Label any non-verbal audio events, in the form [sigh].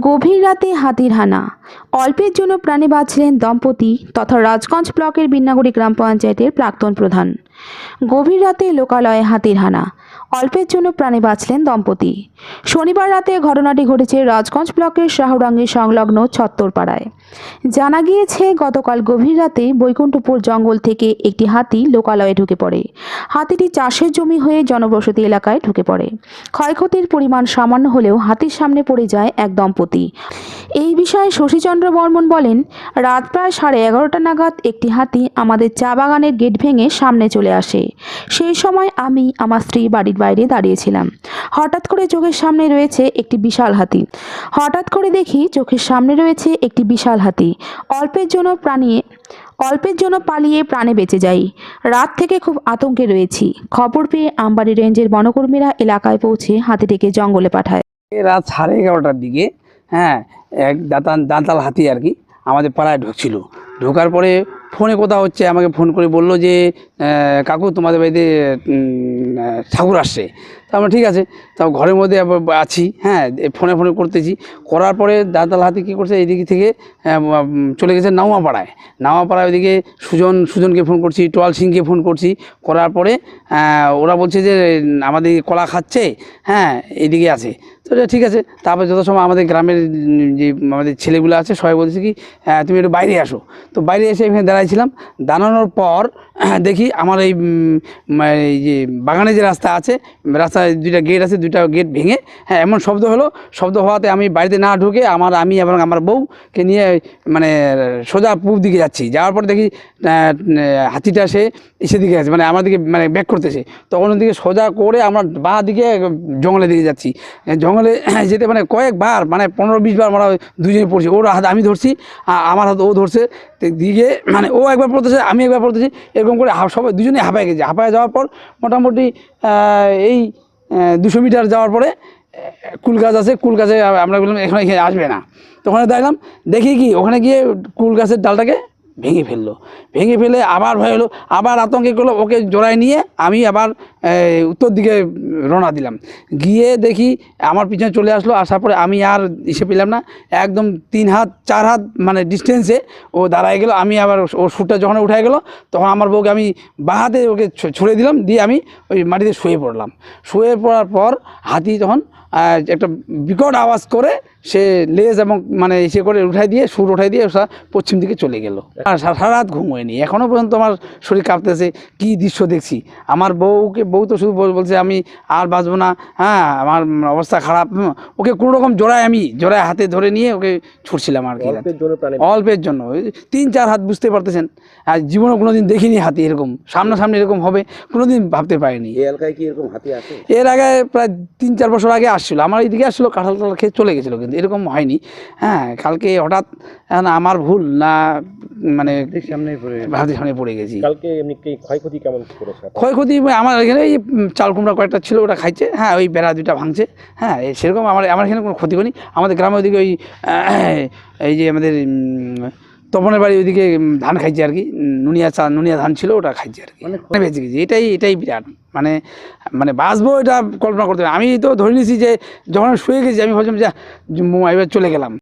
গভীর রাতে হাতির হানা। অল্পের জন্য প্রাণে বাঁচলেন দম্পতি তথা রাজগঞ্জ ব্লকের বিন্নাগুড়ি গ্রাম পঞ্চায়েতের প্রাক্তন প্রধান। গভীর রাতে লোকালয়ে হাতির হানা। অল্পের জন্য প্রাণে বাঁচলেন দম্পতি। শনিবার রাতে ঘটনাটি ঘটেছে রাজগঞ্জ ব্লকের শাহরাঙ্গি সংলগ্ন ছত্তরপাড়ায়। জানা গিয়েছে, গতকাল গভীর রাতে বৈকুণ্ঠপুর জঙ্গল থেকে একটি হাতি লোকালয়ে ঢুকে পড়ে। হাতিটি চাষের জমি হয়ে জনবসতি এলাকায় ঢুকে পড়ে। ক্ষয়ক্ষতির পরিমাণ সামান্য হলেও হাতির সামনে পড়ে যায় এক দম্পতি। এই বিষয়ে শশীচন্দ্র বর্মন বলেন, রাত প্রায় সাড়ে এগারোটা নাগাদ একটি হাতি আমাদের চা বাগানের গেট ভেঙে সামনে চলে আসে। সেই সময় আমি আমার স্ত্রী বাড়ির বাইরে দাঁড়িয়েছিলাম। হঠাৎ করে চোখের সামনে রয়েছে একটি বিশাল হাতি। হঠাৎ করে দেখি চোখের সামনে রয়েছে একটি বিশাল হাতি। অল্পের জন্য প্রাণী, অল্পের জন্য পালিয়ে প্রাণে বেঁচে যাই। রাত থেকে খুব আতঙ্কে রয়েছি। খবর পেয়ে আমবাড়ি রেঞ্জের বনকর্মীরা এলাকায় পৌঁছে হাতিটিকে জঙ্গলে পাঠায়। রাত সাড়ে এগারোটার দিকে হ্যাঁ এক দাঁতাল দাঁতাল হাতি আর কি আমাদের পাড়ায় ঢুকছিল। ঢোকার পরে ফোনে কথা হচ্ছে, আমাকে ফোন করে বলল যে কাকু তোমাদের বাড়িতে ঠাকুর আসছে। তা আমরা ঠিক আছে তাও ঘরের মধ্যে আছি হ্যাঁ ফোনে ফোনে করতেছি। করার পরে দাঁতাল হাতে কী করছে এইদিক থেকে উম, চলে গেছে নাওয়াপাড়ায়। নাওয়াপাড়ায় ওইদিকে সুজন সুজনকে ফোন করছি টোয়াল সিংকে ফোন করছি। করার পরে ওরা বলছে যে আমাদের কলা খাচ্ছে হ্যাঁ এইদিকে আছে। তো ঠিক আছে তারপর যত সময় আমাদের গ্রামের যে আমাদের ছেলেগুলো আছে সবাই বলছে কি তুমি একটু বাইরে আসো। তো বাইরে এসে এখানে দাঁড়াইছিলাম দাঁড়ানোর পর [clears throat] দেখি আমার এই যে বাগানে যে রাস্তা আছে রাস্তায় দুইটা গেট আছে, দুইটা গেট ভেঙে হ্যাঁ এমন শব্দ হলো। শব্দ হওয়াতে আমি বাড়িতে না ঢুকে আমার আমি এবং আমার বউকে নিয়ে মানে সোজা পূব দিকে যাচ্ছি। যাওয়ার পর দেখি হাতিটা সে এসে দিকে আছে মানে আমার দিকে মানে ব্যাক করতেছে। তখন ওদিকে সোজা করে আমার বাঁ দিকে জঙ্গলের দিকে যাচ্ছি। জঙ্গলে [clears throat] যেতে মানে কয়েকবার মানে পনেরো বিশ বার আমরা দুজনে পড়ছি। ওর হাত আমি ধরছি আমার হাত ও ধরছে। দিকে মানে ও একবার পড়তেছে, আমি একবার পড়তেছি, এরকম করে সবাই দুজনে হাঁপায় গেছে। হাঁপায় যাওয়ার পর মোটামুটি এই দুশো মিটার যাওয়ার পরে কুল গাছ আছে, কুল গাছে আমরা বললাম, এখানে আসবে না। তো ওখানে দেখলাম দেখি কি, ওখানে গিয়ে কুল গাছের ডালটাকে ভেঙে ফেলল। ভেঙে ফেলে আবার ভয় হলো, আবার আতঙ্কে করল, ওকে জোড়ায় নিয়ে আমি আবার উত্তর দিকে রওনা দিলাম। গিয়ে দেখি আমার পিছনে চলে আসলো, আসার পরে আমি আর ইসে পেলাম না। একদম তিন হাত, চার হাত মানে ডিস্টেন্সে ও দাঁড়ায় গেলো, আমি আবার ওর সুটটা যখন উঠে গেলো, তখন আমার বউকে আমি বাঁ হাতে ওকে ছুঁড়ে দিলাম, দিয়ে আমি ওই মাটিতে শুয়ে পড়লাম। শুয়ে পড়ার পর হাতি তখন একটা বিকট আওয়াজ করে সে লেজ এবং মানে ইসে করে উঠাই দিয়ে সুর উঠাই দিয়ে ওটা পশ্চিম দিকে চলে গেল। আর সারা রাত ঘুম হয়নি। এখনও পর্যন্ত আমার শরীর কাঁপতেছে। কি দৃশ্য দেখছি? আমার বউকে বউ তো শুধু বলছে আমি আর বাঁচবো না। হ্যাঁ আমার অবস্থা খারাপ। ওকে কোনো রকম জোড়ায় আমি জোড়ায় হাতে ধরে নিয়ে ওকে ছুটছিলাম আর কি অল্পের জন্য তিন চার হাত বুঝতে পারতেছেন। আর জীবনে কোনোদিন দেখিনি হাতি এরকম। সামনাসামনি এরকম হবে কোনোদিন ভাবতে পারিনি। এলাকায় কি এরকম হাতি এর আগে প্রায় তিন চার বছর আগে আসছিল। আমার এইদিকে আসছিল কাঁঠাল টাল খেয়ে চলে গেছিল কিন্তু। এরকম হয়নি। হ্যাঁ কালকে হঠাৎ না আমার ভুল না মানে পড়ে ভারতের সামনে পড়ে গেছি। কালকে এমনি ক্ষয়ক্ষতি কেমন করেছে ক্ষয়ক্ষতি আমার এখানে এই চাল কুমড়া কয়েকটা ছিল ওটা খাইছে হ্যাঁ ওই বেড়া দুইটা ভাঙছে হ্যাঁ সেরকম আমার আমার এখানে কোনো ক্ষতি করি আমাদের গ্রামের ওদিকে ওই এই যে আমাদের তপনের বাড়ি ওইদিকে ধান খাইছে আর কি। নুনিয়া চা নুনিয়া ধান ছিল ওটা খাইছে আর কি। ভেজে বেঁচে গেছি। এটাই এটাই বিরাট। মানে মানে বাঁচবো এটা কল্পনা করতে আমি তো ধরে নিয়েছি যে যখন শুয়ে গেছি আমি ভাবছিলাম যে এবার চলে গেলাম।